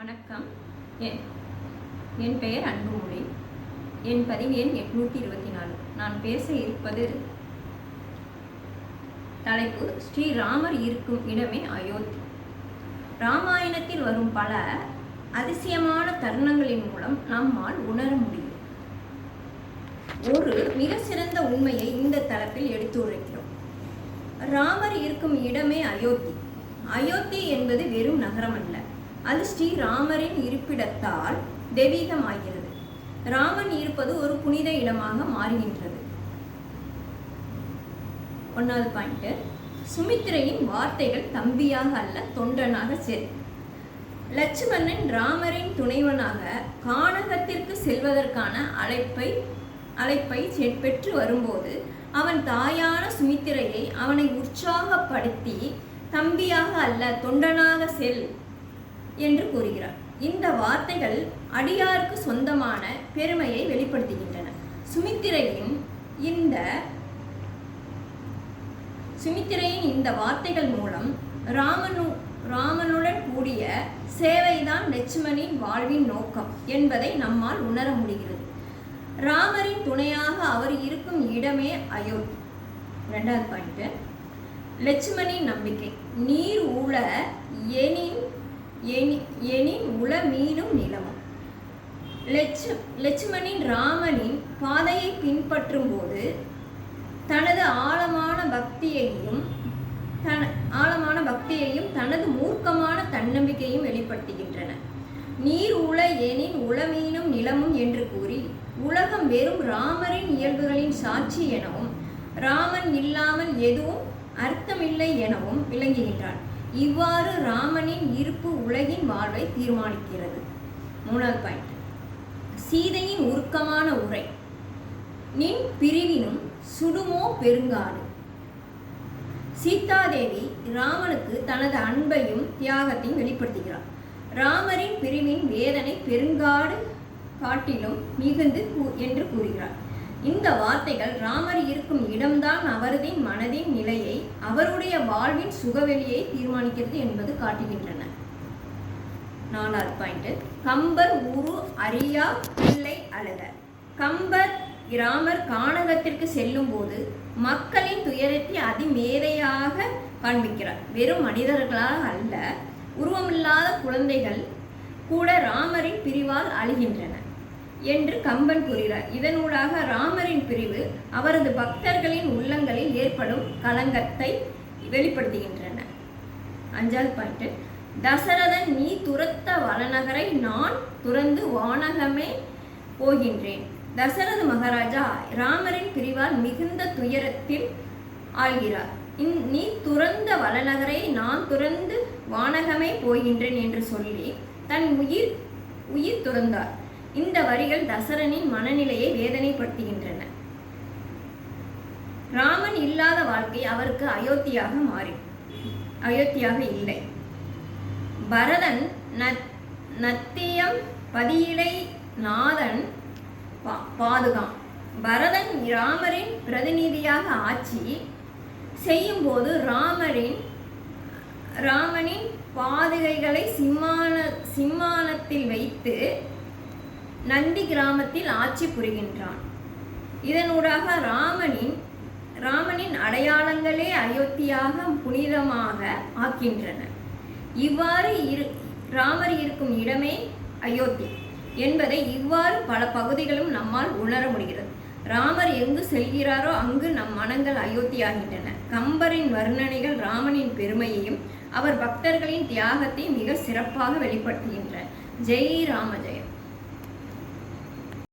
வணக்கம். என் என் பெயர் அன்புமொழி. என் பதிவு எண் எட்நூற்றி இருபத்தி நாலு நான் பேச இருப்பது தலைப்பு ஸ்ரீராமர் இருக்கும் இடமே அயோத்தி. ராமாயணத்தில் வரும் பல அதிசயமான தருணங்களின் மூலம் நம்மால் உணர முடியும். ஒரு மிக சிறந்த உண்மையை இந்த தலைப்பில் எடுத்துரைக்கிறோம் ராமர் இருக்கும் இடமே அயோத்தி. அயோத்தி என்பது வெறும் நகரம் அல்ல அது ஸ்ரீராமரின் இருப்பிடத்தால் தெய்வீகமாகிறது. ராமன் இருப்பது ஒரு புனித இடமாக மாறுகின்றது. ஒன்றாவது பாயிண்ட் சுமித்திரையின் வார்த்தைகள் தம்பியாக அல்ல தொண்டனாக செல். லட்சுமணன் ராமரின் துணைவனாக கானகத்திற்கு செல்வதற்கான அழைப்பை அழைப்பை பெற்று வரும்போது அவன் தாயான சுமித்திரையை அவனை உற்சாகப்படுத்தி தம்பியாக அல்ல தொண்டனாக செல். என்று கூறுகிறார். இந்த வார்த்தைகள் அடியாருக்கு சொந்தமான பெருமையை வெளிப்படுத்துகின்றன. சுமித்திரையின் இந்த சுமித்திரையின் இந்த வார்த்தைகள் மூலம் ராமனு ராமனுடன் கூடிய சேவைதான் லட்சுமணின் வாழ்வின் நோக்கம் என்பதை நம்மால் உணர முடிகிறது. ராமரின் துணையாக அவர் இருக்கும் இடமே அயோத்தி. ரெண்டாவது பாயிண்ட்டு லட்சுமணின் நம்பிக்கை. நீர் உள எனின் எனி- எனின் உள மீனும் நிலமும் லட்சு லட்சுமணின் ராமனின் பாதையை பின்பற்றும் போது தனது ஆழமான பக்தியையும் தன ஆழமான பக்தியையும் தனது மூர்க்கமான தன்னம்பிக்கையும் வெளிப்படுத்துகின்றன. நீர் உள எனின் உளமீனும் நிலமும் என்று கூறி உலகம் வெறும் ராமரின் இயல்புகளின் சாட்சி எனவும் ராமன் இல்லாமல் எதுவும் அர்த்தமில்லை எனவும் விளங்குகின்றான். இவ்வாறு ராமனின் இருப்பு உலகின் வாழ்வை தீர்மானிக்கிறது. மூணாவது பாயிண்ட் சீதையின் உருக்கமான உரை. நின் பிரிவினும் சுடுமோ பெருங்காடு. சீதாதேவி ராமனுக்கு தனது அன்பையும் தியாகத்தையும் வெளிப்படுத்துகிறார் ராமரின் பிரிவின் வேதனை பெருங்காடு காட்டிலும் மிகுந்து என்று கூறுகிறார் இந்த வார்த்தைகள் ராமர் இருக்கும் இடம்தான் அவரதின் மனதின் நிலையை அவருடைய வாழ்வின் சுகவெளியை தீர்மானிக்கிறது என்பது காட்டுகின்றன. நாலாவது பாயிண்ட் கம்பர் உரு அறியா பிள்ளை அழக. கம்பர் ராமர் கானகத்திற்கு செல்லும் போது மக்களின் துயரத்தை அதிமேதையாக காண்பிக்கிறார். வெறும் மனிதர்களாக அல்ல உருவமில்லாத குழந்தைகள் கூட ராமரின் பிரிவால் அழுகின்றன. என்று கம்பன் கூறுகிறார். இதனூடாக ராமரின் பிரிவு அவரது பக்தர்களின் உள்ளங்களில் ஏற்படும் கலங்கத்தை வெளிப்படுத்துகின்றன. அஞ்சாவது பாயிண்ட் தசரதன் நீ துரத்த வளநகரை நான் துறந்து வானகமே போகின்றேன். தசரத மகாராஜா ராமரின் பிரிவால் மிகுந்த துயரத்தில் ஆழ்கிறார். இந் நீ துறந்த வளநகரை நான் துறந்து வானகமே போகின்றேன் என்று சொல்லி தன் உயிர் உயிர் துறந்தார். இந்த வரிகள் தசரனின் மனநிலையை வேதனைப்படுத்துகின்றன. ராமன் இல்லாத வாழ்க்கை அவருக்கு அயோத்தியாக மாறி அயோத்தியாக இல்லை. பரதன் நத் நத்தியம் பதியிலை நாதன் பா- பாதுகாம். பரதன் ராமரின் பிரதிநிதியாக ஆட்சி செய்யும்போது ராமரின் ராமனின் பாதுகைகளை சிம்மான சிம்மானத்தில் வைத்து நந்தி கிராமத்தில் ஆட்சி புரிகின்றான். இதனூடாக ராமனின் ராமனின் அடையாளங்களே அயோத்தியாக புனிதமாக ஆக்கின்றன. இவ்வாறு இரு ராமர் இருக்கும் இடமே அயோத்தி என்பதை இவ்வாறு பல பகுதிகளும் நம்மால் உணர முடிகிறது. ராமர் எங்கு செல்கிறாரோ அங்கு நம் மனங்கள் அயோத்தியாகின்றன. கம்பரின் வர்ணனைகள் ராமனின் பெருமையையும் அவர் பக்தர்களின் தியாகத்தை மிக சிறப்பாக வெளிப்படுத்துகின்றன. ஜெய் ராம ஜெயம்.